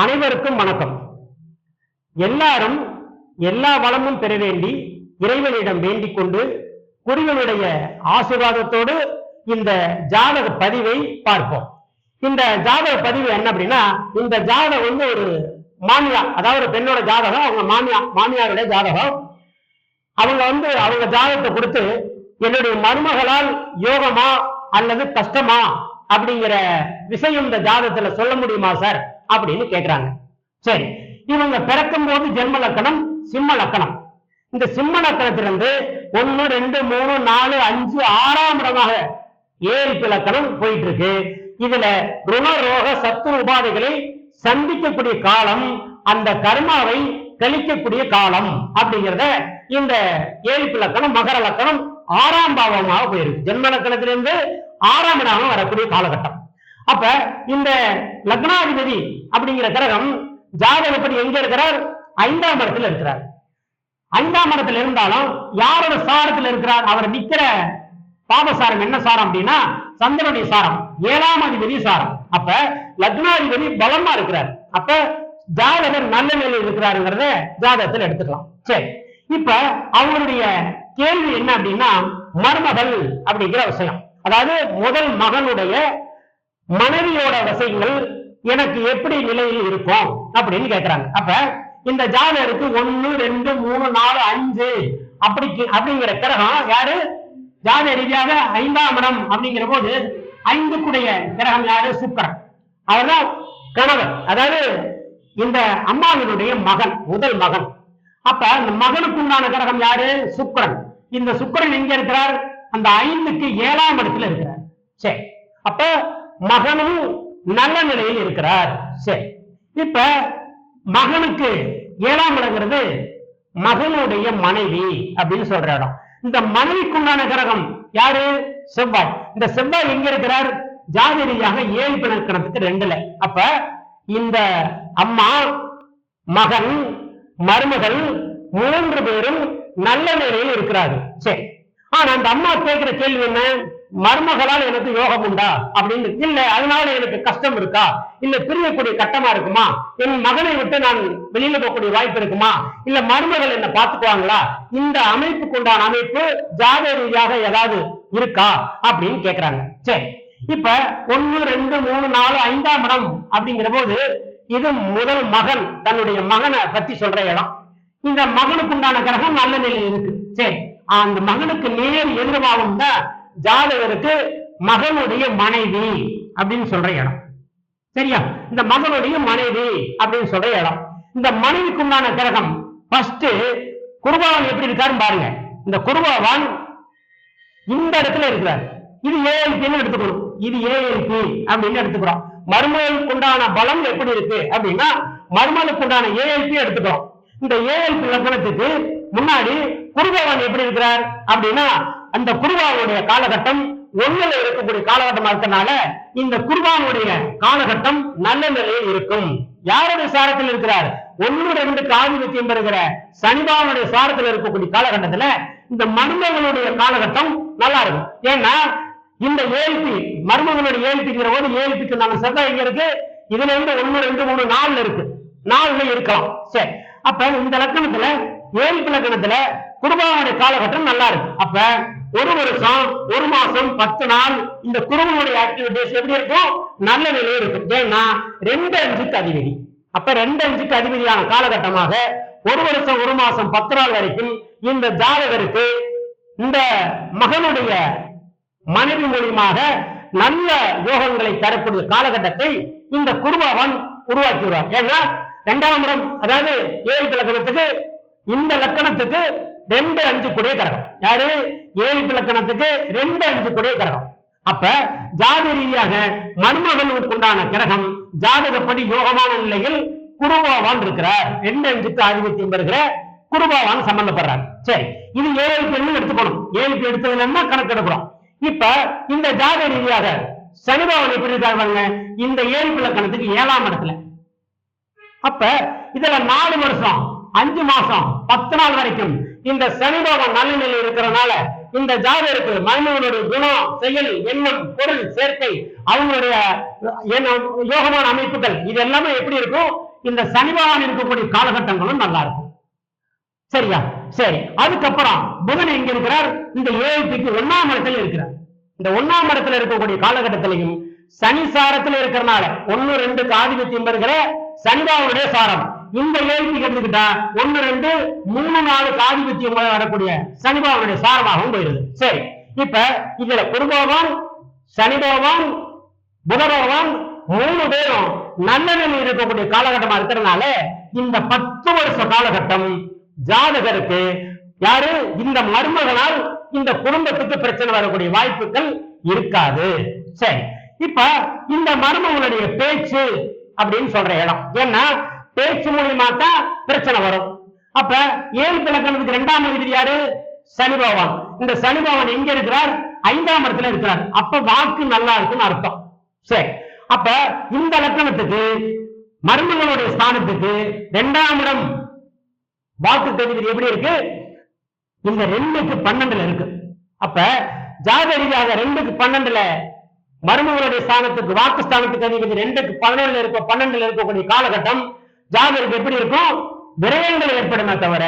அனைவருக்கும் வணக்கம். எல்லாரும் எல்லா வளமும் பெற வேண்டி இறைவனிடம் வேண்டிக் கொண்டு குருவனுடைய ஆசீர்வாதத்தோடு இந்த ஜாதக பதிவை பார்ப்போம். இந்த ஜாதக பதிவு என்ன அப்படின்னா இந்த ஜாதகம் வந்து ஒரு மாமியா அதாவது ஒரு பெண்ணோட ஜாதகம் அவங்க மாமியா மாமியாருடைய ஜாதகம். அவங்க வந்து அவங்க ஜாதகத்தை கொடுத்து என்னுடைய மருமகளால் யோகமா அல்லது கஷ்டமா? அப்படிங்கிற விஷயம் இந்த ஜாதகத்துல சொல்ல முடியுமா சார்? அப்படின்னு கேக்குறாங்க. சரி இவங்க பிறக்கும் போது ஜென்ம லக்கணம் சிம்ம லக்கணம். இந்த சிம்ம லக்கணத்திலிருந்து ஒன்னு ரெண்டு மூணு நாலு அஞ்சு ஆறாம் இடமாக ஏழு லக்கணம் போயிட்டு இருக்கு இதுல ருணரோக சத்துரு உபாதைகளை சந்திக்கக்கூடிய காலம் அந்த கர்மாவை கழிக்கக்கூடிய காலம் அப்படிங்கிறத இந்த ஏழு லக்கணம் மகர லக்கணம் ஆறாம் பாவமாக போயிருக்கு. ஜென்ம லக்கணத்திலிருந்து ஆறாம் இடமாக வரக்கூடிய காலகட்டம். அப்ப இந்த லக்னாதிபதி அப்படிங்கிற கிரகம் ஜாதகப்படி எங்க இருக்கிறார்? ஐந்தாம் இடத்துல இருக்கிறார். ஐந்தாம் இடத்துல இருந்தாலும் யாரோட சாரத்துல இருக்கிறார்? அவர் நிக்கிற பாபசாரம் என்ன சாரம் அப்படின்னா சந்திரனுடைய சாரம் ஏழாம் அதிபதி சாரம். அப்ப லக்னாதிபதி பலமா இருக்கிறார். அப்ப ஜாதகர் நல்ல நிலையில் இருக்கிறாருங்கிறத ஜாதகத்தில் எடுத்துக்கலாம். சரி. இப்ப அவங்களுடைய கேள்வி என்ன அப்படின்னா மருமகள் அப்படிங்கிற விஷயம். அதாவது முதல் மகனுடைய மனைவியோட விஷயங்கள் எனக்கு எப்படி நிலையில் இருக்கும் அப்படின்னு கேட்கிறாங்க அப்ப இந்த ஜாதகருக்கு ஒன்னு ரெண்டு மூணு நாலு அஞ்சு அப்படி அப்படிங்கிற கிரகம் யாரு? ஜாத ரீதியாக ஐந்தாம் இடம் அப்படிங்கிற போது ஐந்துக்குடைய கிரகம் யாரு? சுக்கரன். அவர்தான் கணவர் அதாவது இந்த அம்மாவினுடைய மகன் முதல் மகன். அப்ப அந்த மகனுக்கு உண்டான கிரகம் யாரு? சுக்கரன். இந்த சுக்கரன் எங்க இருக்கிறார்? அந்த ஐந்துக்கு ஏழாம் இடத்துல இருக்கிறார். சரி. அப்ப மகனும் நல்ல நிலையில் இருக்கிறார். சரி. இப்ப மகனுக்கு ஏழாம் இடங்கிறது மகனுடைய மனைவி அப்படின்னு சொல்ற இடம். இந்த மனைவிக்குண்டான கிரகம் யாரு? செவ்வாய். இந்த செவ்வாய் எங்க இருக்கிறார்? ஜாதி ரீதியாக ஏழு பிணக்கணத்துக்கு ரெண்டுல. அப்ப இந்த அம்மா மகன் மருமகள் மூன்று பேரும் நல்ல நிலையில் இருக்கிறார்கள். சரி. ஆனா அந்த அம்மா கேட்கிற கேள்வி என்ன? மருமகளால் எனக்கு யோகம் உண்டா? அப்படின்னு இல்ல அதனால எனக்கு கஷ்டம் இருக்கா? இல்ல பிரியக்கூடிய கட்டமா இருக்குமா? என் மகனை விட்டு நான் வெளியில போகக்கூடிய வாய்ப்பு இருக்குமா? இல்ல மருமகள் என்ன பாத்துக்குவாங்களா இந்த அமைப்புக்கு உண்டான அமைப்பு ஜாத ரீதியாக ஏதாவது இருக்கா? அப்படின்னு கேக்குறாங்க. சரி இப்ப ஒன்னு ரெண்டு மூணு நாலு ஐந்தாம் இடம் அப்படிங்கிற போது இது முதல் மகன் தன்னுடைய மகனை பத்தி சொல்ற இடம். இந்த மகனுக்கு உண்டான கிரகம் நல்ல நிலையில் இருக்கு. சரி அந்த மகனுக்கு நேர் எதிர்வாகும் தான் ஜாதகருக்கு மகனுடைய மனைவி அப்படின்னு சொல்ற இடம். சரியா? இந்த மகனுடைய மனைவி அப்படின்னு சொல்ற இடம். இந்த மனைவிக்கு உண்டான கிரகம் ஃபர்ஸ்ட் குருபாவன் எப்படி இருக்காருன்னு பாருங்க. இந்த குருபாவான் இந்த இடத்துல இருக்கிறார். இது ஏஎல்பின்னு எடுத்துக்கணும். இது ஏஎல்பி அப்படின்னு எடுத்துக்கிறோம். மருமகளுக்கு உண்டான பலம் எப்படி இருக்கு அப்படின்னா மருமகளுக்கு உண்டான ஏஎல்பி எடுத்துக்கிறோம். இந்த ஏஎல்பி லக்னத்துக்கு முன்னாடி குருபவன் எப்படி இருக்கிறார் அப்படின்னா அந்த குருவாவுடைய காலகட்டம் ஒண்ணுல இருக்கக்கூடிய காலகட்டமா இருக்கனால இந்த குருவானுடைய காலகட்டம் நல்ல நிலையில் இருக்கும். யாருடைய சாரத்தில் இருக்கிறார்? ஒன்னு ரெண்டு ஆதிபத்தியம் பெறுகிற சனிபாவனுடைய சாரத்தில் இருக்கக்கூடிய காலகட்டத்துல இந்த மருமகளுடைய காலகட்டம் நல்லா இருக்கும். ஏன்னா இந்த ஏழ்பி மருமகனுடைய ஏழ்பிங்கிற போது ஏழ்பிக்கு நாங்க செவ்வாய் எங்க இருக்கு? இதுல இருந்து ஒண்ணு ரெண்டு மூணு நாலுல இருக்கு. நாலுல இருக்கலாம். சரி. அப்ப இந்த லக்கணத்துல ஏழ்பி லக்கணத்துல குருபாவுடைய காலகட்டம் நல்லா இருக்கு அப்ப ஒரு வருஷம் ஒரு மாசம் பத்து நாள் இந்த குருவனுடைய ஆக்டிவிட்டிஸ் எப்படி இருக்கும் நல்ல நிலையில் இருக்கும். ஏன்னா ரெண்டு அஞ்சுக்கு அதிபதி அப்ப ரெண்டு அஞ்சுக்கு அதிபதியான காலகட்டமாக ஒரு வருஷம் ஒரு மாசம் பத்து நாள் வரைக்கும் இந்த ஜாதகருக்கு இந்த மகனுடைய மனைவி மூலியமாக நல்ல யோகங்களை தரக்கூடிய காலகட்டத்தை இந்த குருபாவன் உருவாக்கிடுவார் ஏன்னா இரண்டாம் இடம் அதாவது ஏழு லக்கணத்துக்கு இந்த லக்கணத்துக்கு ரெண்டு அஞ்சு கூடிய கிரகம். யாரு? ஏழு இலக்கணத்துக்கு ரெண்டு அஞ்சு கூடிய கிரகம். அப்ப ஜாத ரீதியாக மருமகனுக்கு உண்டான கிரகம் ஜாதகப்படி யோகமான நிலையில் குருபாவான் இருக்கிறார். ரெண்டு அஞ்சுக்கு ஆதிபத்தியம் பெறுகிற குருபாவான் சம்பந்தப்படுறார். சரி இது ஏழு பெண்ணு எடுத்துக்கணும் ஏழு எடுத்ததுல கணக்கு எடுக்கிறோம்? இப்ப இந்த ஜாத ரீதியாக சனிபாவன் எப்படி இருக்காங்க இந்த ஏழு இலக்கணத்துக்கு ஏழாம் இடத்துல. அப்ப இதுல நாலு வருஷம் அஞ்சு மாசம் பத்து நாள் வரைக்கும் இந்த சனிபாவம் நல்ல நிலையில் இருக்கிறனால இந்த ஜாதகருக்கு மனிதனுடைய குணம் செயல் எண்ணம் பொருள் சேர்க்கை அவங்களுடைய யோகமான அமைப்புகள் இது எல்லாமே எப்படி இருக்கும்? இந்த சனி பகவான் இருக்கக்கூடிய காலகட்டங்களும் நல்லா இருக்கும். சரியா? சரி. அதுக்கப்புறம் புதன் எங்க இருக்கிறார்? இந்த ஏழுக்கு ஒன்னாம் இடத்துல இருக்கிறார். இந்த ஒன்னாம் இடத்துல இருக்கக்கூடிய காலகட்டத்திலையும் சனி சாரத்துல இருக்கிறனால ஒன்னு ரெண்டுக்கு ஆதிபத்தியம் பெறுகிற சனிபாவனுடைய சாரம். இந்த ஏழு எடுத்துக்கிட்டா ஒன்னு ரெண்டு மூணு நாளுக்கு ஆதிபத்தியம் வரக்கூடிய சனிபாவனுடைய சாரமாகவும் போயிருது. சரி இப்ப இதுல குருபோகம் சனிபோகம் புதரோகம் மூணு பேரும் நல்ல இருக்கக்கூடிய காலகட்டமா இருக்கிறதுனால இந்த பத்து வருஷ காலகட்டம் ஜாதகருக்கு யாரு? இந்த மருமகனால் இந்த குடும்பத்துக்கு பிரச்சனை வரக்கூடிய வாய்ப்புகள் இருக்காது. சரி இப்ப இந்த மருமகனுடைய பேச்சு அப்படின்னு சொல்ற இடம். ஏன்னா பேச்சு மூலியமா தான் பிரச்சனை வரும். அப்ப ஏழு இலக்கணத்துக்கு இரண்டாம் அதிபதி யாரு? சனி பகவான் இந்த சனி பகவான் எங்க இருக்கிறார்? ஐந்தாம் இடத்துல இருக்கிறார். அப்ப வாக்கு நல்லா இருக்குன்னு அர்த்தம். சரி. அப்ப இந்த லக்கணத்துக்கு மருமகளுடைய ஸ்தானத்துக்கு இரண்டாம் இடம் வாக்கு தெரிவிது எப்படி இருக்கு? இந்த ரெண்டுக்கு பன்னெண்டுல இருக்கு. அப்ப ஜாத ரீதியாக ரெண்டுக்கு பன்னெண்டுல மருமகளுடைய ஸ்தானத்துக்கு வாக்கு ஸ்தானத்துக்கு அதிபதி ரெண்டுக்கு பதினேழுல இருக்க பன்னெண்டுல இருக்கக்கூடிய காலகட்டம் ஜாதருக்கு எப்படி இருக்கும்? விரயங்கள் ஏற்படுமே தவிர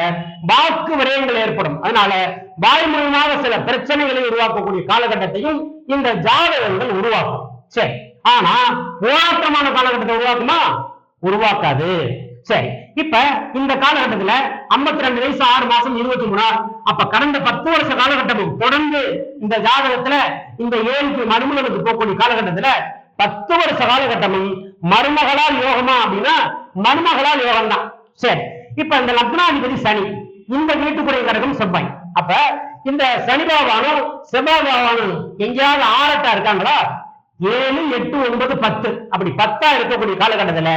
வாக்கு விரயங்கள் ஏற்படும். அதனால வாய் மூலமாக சில பிரச்சனைகளை உருவாக்கக்கூடிய காலகட்டத்தையும் இந்த ஜாதகங்கள் உருவாக்கும். சரி. ஆனா போராட்டமான காலகட்டத்தை உருவாக்குமா? உருவாக்காது. சரி. இப்ப இந்த காலகட்டத்துல 52 ரெண்டு வயசு ஆறு மாசம் இருபத்தி மூணா அப்ப கடந்த பத்து வருஷ காலகட்டமும் தொடர்ந்து இந்த ஜாதகத்துல இந்த ஏழுக்கு மருமகளுக்கு போகக்கூடிய காலகட்டத்துல பத்து வருஷ காலகட்டமும் மருமகளால் யோகமா அப்படின்னா மருமகளால் யோகம் தான் சரி இப்ப இந்த லக்னாதிபதி சனி இந்த வீட்டுக்குறை கிரகம் செவ்வாய். அப்ப இந்த சனி பகவானும் செவ்வாய் பகவானும் எங்கேயாவது ஆரட்டா இருக்காங்களா? ஏழு எட்டு ஒன்பது பத்து. அப்படி பத்தா இருக்கக்கூடிய காலகட்டத்துல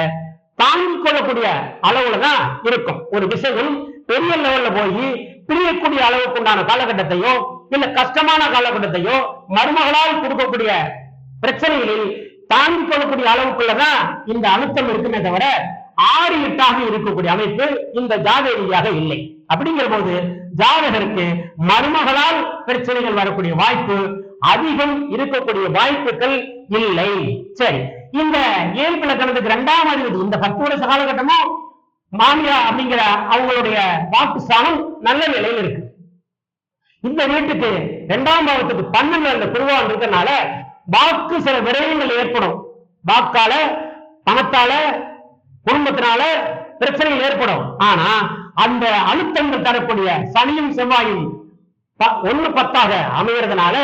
தாங்கிக் கொள்ளக்கூடிய அளவுல தான் இருக்கும். ஒரு விஷயம் பெரிய லெவல்ல போய் பிரியக்கூடிய அளவுக்கு உண்டான காலகட்டத்தையோ இல்ல கஷ்டமான காலகட்டத்தையோ மருமகளால் கொடுக்கக்கூடிய பிரச்சனைகளில் தாங்கிக் கொள்ளக்கூடிய அளவுக்குள்ளதான் இந்த அழுத்தம் இருக்குமே தவிர ஆறு எட்டாக இருக்கக்கூடிய அமைப்பு இந்த ஜாதக ரீதியாக இல்லை. அப்படிங்கிற போது ஜாதகருக்கு மருமகளால் பிரச்சனைகள் வரக்கூடிய வாய்ப்பு அதிகம் இருக்கக்கூடிய வாய்ப்புகள் இல்லை. சரி இந்த ஏழு கணக்கு இரண்டாம் அறிவு இந்த பத்து வருஷ காலகட்டமும் மாமியா அப்படிங்கிற அவங்களுடைய வாக்கு ஸ்தானம் நல்ல நிலையில் இருக்கு. இந்த வீட்டுக்கு இரண்டாம் பாவத்துக்கு பன்னெண்டு அந்த குருவான் இருக்கிறதுனால வாக்கு சில விரயங்கள் ஏற்படும். வாக்கால பணத்தால குடும்பத்தினால பிரச்சனைகள் ஏற்படும். ஆனா அந்த அழுத்தங்கள் தரக்கூடிய சனியும் செவ்வாயும் ப- ஒண்ணு பத்தாக அமைகிறதுனால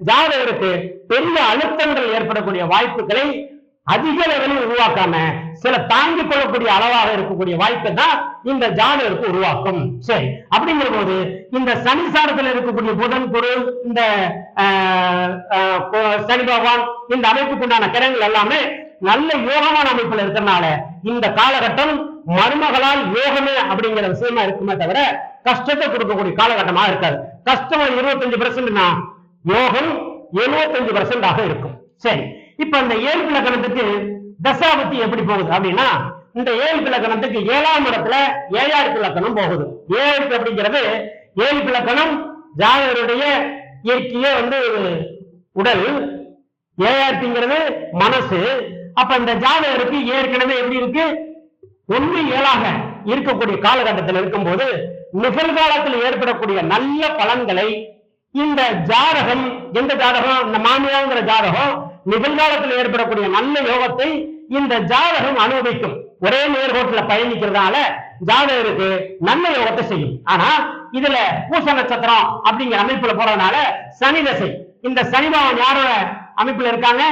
ஜாதகருக்கு பெரிய அழுத்தங்கள் ஏற்படக்கூடிய வாய்ப்புகளை அதிக லெவலில் உருவாக்காம சில தாங்கிக் கொள்ளக்கூடிய அளவாக இருக்கக்கூடிய வாய்ப்பை தான் இந்த ஜாதகருக்கு உருவாக்கும். சரி அப்படிங்கிற போது இந்த சனிசாரத்தில் இருக்கக்கூடிய புதன் குரு இந்த ஆஹ், சனி பகவான் இந்த அமைப்புக்குண்டான கிரகங்கள் எல்லாமே நல்ல யோகமான அமைப்புல இருக்கிறனால இந்த காலகட்டம் மருமகளால் யோகமே அப்படிங்கிற விஷயமா இருக்குமே தவிர கஷ்டத்தை கொடுக்கக்கூடிய காலகட்டமாக இருக்காது. கஷ்டம் இருபத்தஞ்சு பர்சன்ட்னா யோகம் எழுபத்தஞ்சு பெர்சன்ட் ஆக இருக்கும். சரி இப்ப இந்த ஏழு இலக்கணத்துக்கு தசாபத்தி எப்படி போகுது அப்படின்னா இந்த ஏழு இலக்கணத்துக்கு ஏழாம் இடத்துல ஏழாயிரத்து இலக்கணம் போகுது. ஏழு அப்படிங்கிறது ஏழு இலக்கணம் ஜாதகருடைய இயற்கையே வந்து உடல் ஏழாயிரத்திங்கிறது மனசு அப்ப இந்த ஜாதகருக்கு ஏற்கனவே எப்படி இருக்கு? ஒன்று ஏழாக இருக்கக்கூடிய காலகட்டத்தில் இருக்கும்போது நிகழ்காலத்தில் ஏற்படக்கூடிய நல்ல பலன்களை இந்த ஜாதகம் எந்த ஜாதகம்? இந்த மாமியாங்கிற ஜாதகம் நிகழ்காலத்தில் ஏற்படக்கூடிய நல்ல யோகத்தை இந்த ஜாதகம் அனுபவிக்கும். ஒரே நேர்கோட்டில் பயணிக்கிறதால ஜாதகருக்கு நல்ல யோகத்தை செய்யும். ஆனா இதுல பூச நட்சத்திரம் அப்படிங்கிற அமைப்புல போறதுனால சனி தசை. இந்த சனிபாவன் யாரோட அமைப்புல இருக்காங்க.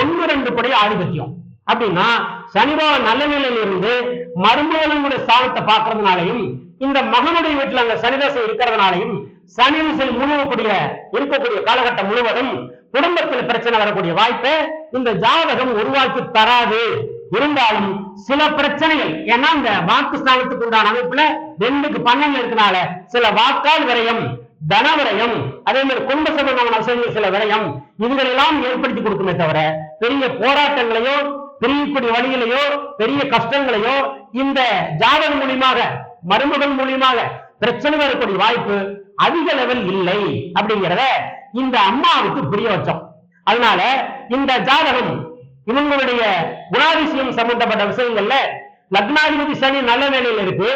ஒன்று ரெண்டு படி ஆதிபத்தியம். அப்படின்னா சனிபாவன் நல்ல நிலையில இருந்து மருமகளுடைய ஸ்தானத்தை பார்க்கறதுனாலையும் இந்த மகனுடைய வீட்டுல அங்க சனிதாசம் இருக்கிறதுனாலையும் சனி திசை முழுவக்கூடிய இருக்கக்கூடிய காலகட்டம் முழுவதும் குடும்பத்தில் பிரச்சனை வரக்கூடிய வாய்ப்பை இந்த ஜாதகம் உருவாக்கி தராது. இருந்தாலும் சில பிரச்சனைகள் ஏன்னா இந்த வாக்கு ஸ்தானத்துக்கு உண்டான அமைப்புல ரெண்டுக்கு பன்னெண்டு இருக்கனால சில வாக்கால் விரயம் தன விரயம் அதே மாதிரி குடும்ப சம்பந்தமான விஷயங்கள் சில விரயம் இதுகளெல்லாம் ஏற்படுத்தி கொடுக்குமே தவிர பெரிய போராட்டங்களையோ பெரியக்கூடிய வழிகளையோ பெரிய கஷ்டங்களையோ இந்த ஜாதகம் மூலியமாக மருமகன் மூலியமாக பிரச்சனை வரக்கூடிய வாய்ப்பு அதிக லெவல் இல்லை அப்படிங்கிறத இந்த அம்மாவுக்கு புரிய வச்சோம். அதனால இந்த ஜாதகம் இவங்களுடைய குணாதிசயம் சம்பந்தப்பட்ட விஷயங்கள்ல லக்னாதிபதி சனி நல்ல நிலையில இருக்கு.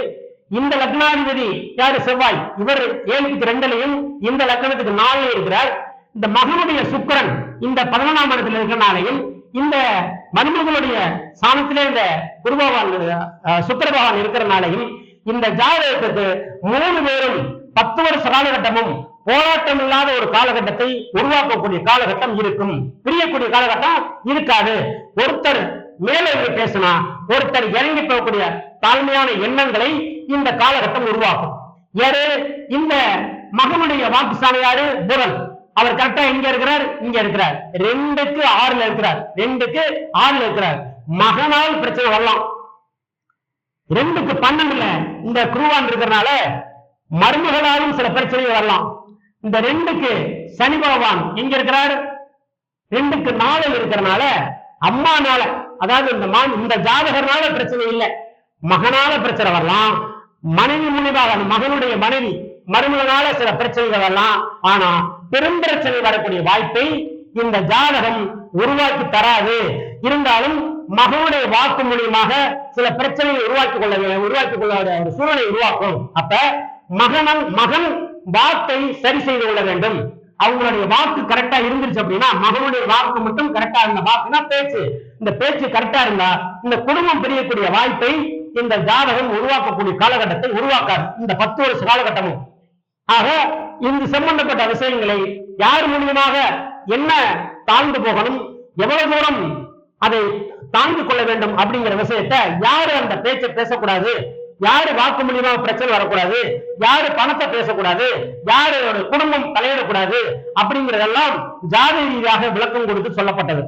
இந்த லக்னாதிபதி யாரு? செவ்வாய். இவர் ஏழுக்கு ரெண்டுலையும் இந்த லக்னத்துக்கு நாலுல இருக்கிறார். இந்த மகனுடைய சுக்கிரன் இந்த பதினொன்றாம் இடத்துல இருக்கிறனாலையும் இந்த மருமகளுடைய சாணத்திலே இந்த குரு பகவான் பகவான் இருக்கிறனாலையும் இந்த ஜாதகத்துக்கு மூணு பேரும் பத்து வருஷ காலகட்டமும் போராட்டம் இல்லாத ஒரு காலகட்டத்தை உருவாக்கக்கூடிய காலகட்டம் இருக்கும். பிரியக்கூடிய காலகட்டம் இருக்காது. ஒருத்தர் மேலே பேசினா ஒருத்தர் இறங்கி போகக்கூடிய தாழ்மையான எண்ணங்களை இந்த காலகட்டம் உருவாக்கும் யாரு? இந்த மகனுடைய வாக்குசாமி புதன் அவர் கரெக்டா எங்க இருக்கிறார் இங்க இருக்கிறார். ரெண்டுக்கு ஆறுல இருக்கிறார். ரெண்டுக்கு ஆறுல இருக்கிறார். மகனால் பிரச்சனை வரலாம். ரெண்டுக்கு பன்னெண்டுல இந்த குருவான் இருக்கிறனால மருமகளாலும் சில பிரச்சனைகள் வரலாம். இந்த ரெண்டுக்கு சனி பகவான் எங்க இருக்கிறார்? ரெண்டுக்கு நாளில் இருக்கிறனால அம்மானால அதாவது இந்த மா- இந்த ஜாதகர்னால பிரச்சனை இல்லை. மகனால பிரச்சனை வரலாம். மனைவி முன்னிதாக மகனுடைய மனைவி மருமகனால சில பிரச்சனைகள் வரலாம் ஆனா பெரும் பிரச்சனை வரக்கூடிய வாய்ப்பை இந்த ஜாதகம் உருவாக்கி தராது. இருந்தாலும் மகனுடைய வாக்கு மூலியமாக சில பிரச்சனைகளை உருவாக்கி கொள்ள உருவாக்கி கொள்ள ஒரு சூழலை உருவாக்கும். அப்ப மகனும் மகன் வாக்கை சரி செய்து கொள்ள வேண்டும். அவங்களுடைய வாக்கு கரெக்டா இருந்துருச்சு அப்படின்னா மகனுடைய வாக்கு மட்டும் கரெக்டா இருந்த வாக்குனா பேச்சு. இந்த பேச்சு கரெக்டா இருந்தா இந்த குடும்பம் பிரியக்கூடிய வாய்ப்பை இந்த ஜாதகம் உருவாக்கக்கூடிய காலகட்டத்தை உருவாக்காது. இந்த பத்து வருஷ காலகட்டமும். ஆக இந்த சம்பந்தப்பட்ட விஷயங்களை யார் மூலியமாக என்ன தாழ்ந்து போகணும் எவ்வளவு தூரம் அதை தாங்கிக் கொள்ள வேண்டும் அப்படிங்கிற விஷயத்தை யாரு அந்த பேச்சை பேசக்கூடாது யாரு வாக்கு மூலியமாக பிரச்சனை வரக்கூடாது யாரு பணத்தை பேசக்கூடாது யாரு குடும்பம் தலையிடக்கூடாது அப்படிங்கறதெல்லாம் ஜாதி ரீதியாக விளக்கம் கொடுத்து சொல்லப்பட்டது.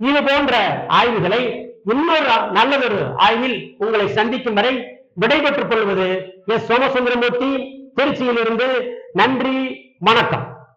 இது போன்ற ஆய்வுகளை இன்னொரு நல்லதொரு ஆய்வில் உங்களை சந்திக்கும் வரை விடைபெற்றுக் கொள்வது எஸ் சோமசுந்தரமூர்த்தி திருச்சியிலிருந்து நன்றி வணக்கம்.